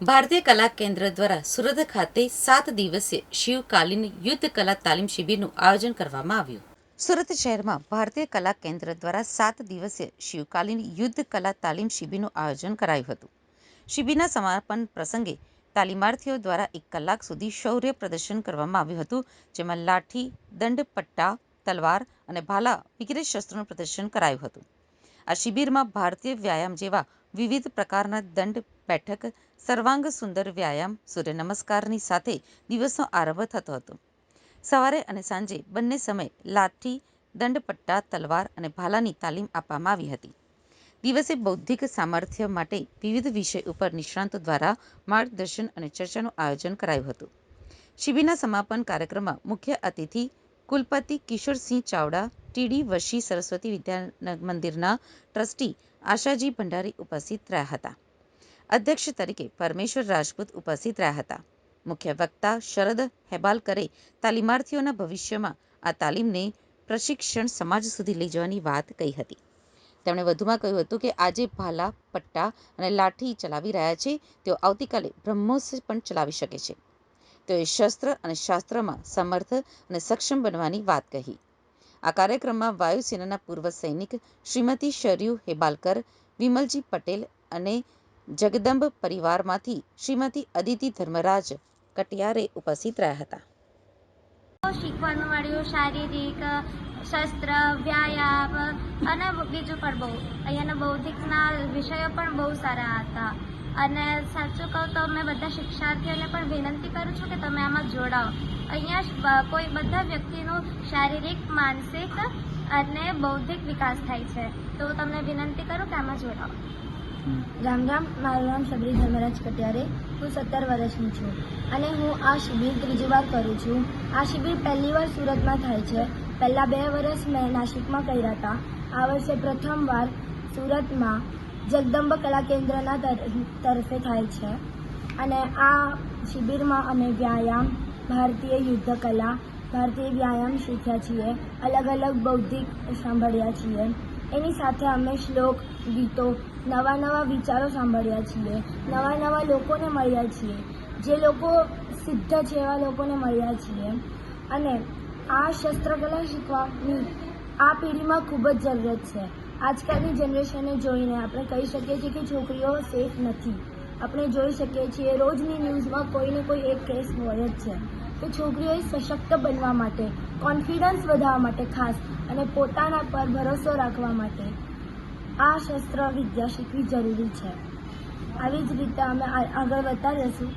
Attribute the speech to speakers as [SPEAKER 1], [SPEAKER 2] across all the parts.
[SPEAKER 1] ભારતીય કલા કેન્દ્ર દ્વારા સુરત ખાતે સાત દિવસીય શિવકાલીન યુદ્ધ કલા તાલીમ શિબિરનું આયોજન કરવામાં આવ્યું. સુરત શહેરમાં ભારતીય કલા કેન્દ્ર દ્વારા સાત દિવસીય શિવકાલીન યુદ્ધ કલા તાલીમ શિબિરનું આયોજન કરાયું હતું. શિબિરના સમાપન પ્રસંગે તાલીમાર્થીઓ દ્વારા એક કલાક સુધી શૌર્ય પ્રદર્શન કરવામાં આવ્યું હતું, જેમાં લાઠી, દંડ, પટ્ટા, તલવાર અને ભાલા વગેરે શસ્ત્રોનું પ્રદર્શન કરાયું હતું. આ શિબિરમાં ભારતીય વ્યાયામ જેવા વિવિધ પ્રકારના દંડ બેઠક, સર્વાંગ સુંદર વ્યાયામ સૂર્ય નમસ્કારની સાથે દિવસનો આરંભ થતો હતો. સવારે અને સાંજે બંને સમય લાઠી, દંડપટ્ટા, તલવાર અને ભાલાની તાલીમ આપવામાં આવી હતી. દિવસે બૌદ્ધિક સામર્થ્ય માટે વિવિધ વિષય ઉપર નિષ્ણાંતો દ્વારા માર્ગદર્શન અને ચર્ચાનું આયોજન કરાયું હતું. શિબિરના સમાપન કાર્યક્રમમાં મુખ્ય અતિથિ કુલપતિ કિશોરસિંહ ચાવડા ટીડી વશી સરસ્વતી વિદ્યા મંદિરના ટ્રસ્ટી આશાજી ભંડારી ઉપસ્થિત રહ્યા હતા. અધ્યક્ષ તરીકે પરમેશ્વર રાજપૂત ઉપસ્થિત રહ્યા હતા. મુખ્ય વક્તા શરદ હેબાલકરે તાલીમાર્થીઓના ભવિષ્યમાં આ તાલીમને પ્રશિક્ષણ સમાજ સુધી લઈ જવાની વાત કહી હતી. તેમણે વધુમાં કહ્યું હતું કે આજે ભાલા, પટ્ટા અને લાઠી ચલાવી રહ્યા છે. તેઓ આવતીકાલે બ્રહ્મોસ પણ ચલાવી શકે છે. તેઓએ શસ્ત્ર અને શાસ્ત્રમાં સમર્થ અને સક્ષમ બનવાની વાત કહી. આ કાર્યક્રમમાં વાયુસેનાના પૂર્વ સૈનિક શ્રીમતી શરયુ હેબાલકર, વિમલજી પટેલ અને જગદંબ પરિવારમાંથી શ્રીમતી અદિતિ ધર્મરાજ કટિયારે ઉપસ્થિત રહ્યા હતા.
[SPEAKER 2] શીખવાનું મળ્યું, શારીરિક, શસ્ત્ર, વ્યાયામ અને બીજું પણ બહુ. અહીંયાના બૌદ્ધિકના વિષયો પણ બહુ સારા હતા. અને સાચું કહું તો મેં બધા શિક્ષાર્થીઓને પણ વિનંતી કરું છું કે તમે આમાં જોડાઓ. અહીંયા કોઈ બધા વ્યક્તિનું શારીરિક માનસિક અને બૌદ્ધિક વિકાસ થાય છે. તો હું તમને વિનંતી કરું કે આમાં જોડાઓ.
[SPEAKER 3] રામ રામ મારું નામ શબરી ધર્મરાજ કટિયારે. હું સત્તર વર્ષની છું અને હું આ શિબિર ત્રીજી વાર કરું છું. આ શિબિર પહેલી વાર સુરતમાં થાય છે. પહેલાં બે વર્ષ મેં નાસિકમાં કર્યા હતા. આ વર્ષે પ્રથમવાર સુરતમાં જગદંબ કલા કેન્દ્રના તરફે થાય છે. અને આ શિબિરમાં અમે વ્યાયામ, ભારતીય યુદ્ધ કલા, ભારતીય વ્યાયામ શીખ્યા છીએ. અલગ અલગ બૌદ્ધિક સાંભળ્યા છીએ. એની સાથે અમે શ્લોક, ગીતો, નવા નવા વિચારો સાંભળ્યા છીએ. નવા નવા લોકોને મળ્યા છીએ. જે લોકો સિદ્ધ છે એવા લોકોને મળ્યા છીએ. અને આ શસ્ત્રકલા શીખવાની આ પેઢીમાં ખૂબ જ જરૂરત છે. આજકાલની જનરેશનને જોઈને આપણે કહી શકીએ છીએ કે છોકરીઓ સેફ નથી આપણે જોઈ શકીએ છીએ રોજની ન્યૂઝમાં કોઈને કોઈ એક કેસ હોય જ છે તો છોકરીઓએ સશક્ત બનવા માટે કોન્ફિડન્સ વધારવા માટે ખાસ અને પોતાના પર ભરોસો રાખવા માટે આ શસ્ત્ર વિદ્યા શીખવી જરૂરી છે આવી જ રીતે અમે આ- આગળ વધતા રહેશું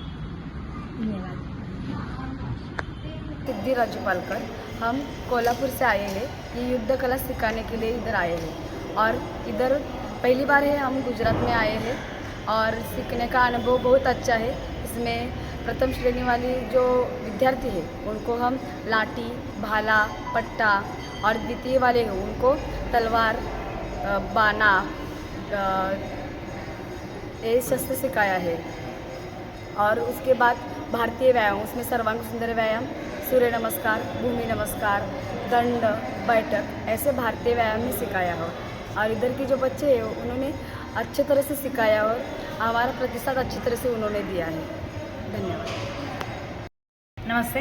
[SPEAKER 3] ધન્યવાદ
[SPEAKER 4] सिद्धि राज्यपालकर हम कोल्हापुर से आए हैं ये युद्ध कला सिखाने के लिए इधर आए हैं और इधर पहली बार है, हम गुजरात में आए हैं और सीखने का अनुभव बहुत अच्छा है। इसमें प्रथम श्रेणी वाली जो विद्यार्थी है, उनको हम लाठी, भाला, पट्टा और द्वितीय वाले हैं, उनको तलवार बाना ये शस्त्र सिखाया है। और उसके बाद भारतीय व्यायाम, उसमें सर्वांग सुंदर व्यायाम, सूर्य नमस्कार, भूमि नमस्कार, दंड, बैठक, ऐसे भारतीय व्यायाम ही सिखाया हो। और इधर के जो बच्चे हैं उन्होंने अच्छे तरह से सिखाया और हमारा प्रतिशत अच्छी तरह से उन्होंने दिया है धन्यवाद
[SPEAKER 5] નમસ્તે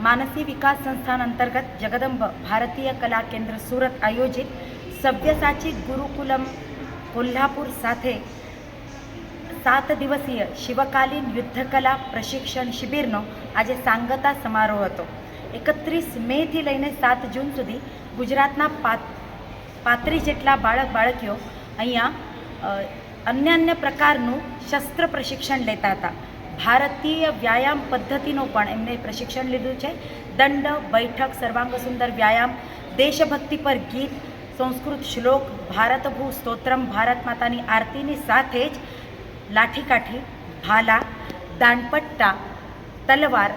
[SPEAKER 5] માનસી વિકાસ સંસ્થાન અંતર્ગત જગદંબ ભારતીય કલા કેન્દ્ર સુરત આયોજિત સવ્યસાચી ગુરુકુલમ કોલ્હાપુર સાથે સાત દિવસીય શિવકાલીન યુદ્ધકલા પ્રશિક્ષણ શિબિરનો આજે સાંગતા સમારોહ હતો એકત્રીસ મેથી લઈને સાત જૂન સુધી ગુજરાતના પાત પાંત્રીસ જેટલા બાળક બાળકીઓ અહીંયા અન્ય અન્ય પ્રકારનું શસ્ત્ર પ્રશિક્ષણ લેતા હતા. ભારતીય વ્યાયામ પદ્ધતિનું પણ એમને પ્રશિક્ષણ લીધું છે. દંડ, બેઠક, સર્વાંગ સુંદર વ્યાયામ, દેશભક્તિ પર ગીત, સંસ્કૃત શ્લોક, ભારતભૂ સ્તોત્રમ, ભારત માતાની આરતીની સાથે જ લાઠીકાઠી, ભાલા, દાનપટ્ટા, તલવાર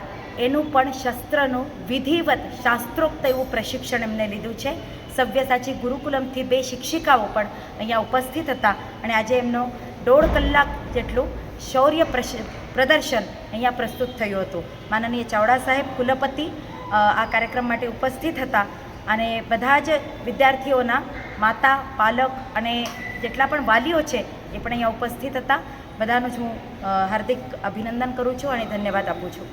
[SPEAKER 5] એનું પણ શસ્ત્રનું વિધિવત શાસ્ત્રોક્ત એવું પ્રશિક્ષણ એમને લીધું છે. સવ્યસાચી ગુરુકુલમથી બે શિક્ષિકાઓ પણ અહીંયા ઉપસ્થિત હતા અને આજે એમનો દોઢ કલાક જેટલું શૌર્ય પ્રદર્શન અહીંયા પ્રસ્તુત થયું હતું. માનનીય ચાવડા સાહેબ, કુલપતિ આ કાર્યક્રમ માટે ઉપસ્થિત હતા અને બધા જ વિદ્યાર્થીઓના માતા, પાલક અને જેટલા પણ વાલીઓ છે એ પણ અહીંયા ઉપસ્થિત હતા. બધાનું જ હું હાર્દિક અભિનંદન કરું છું અને ધન્યવાદ આપું છું.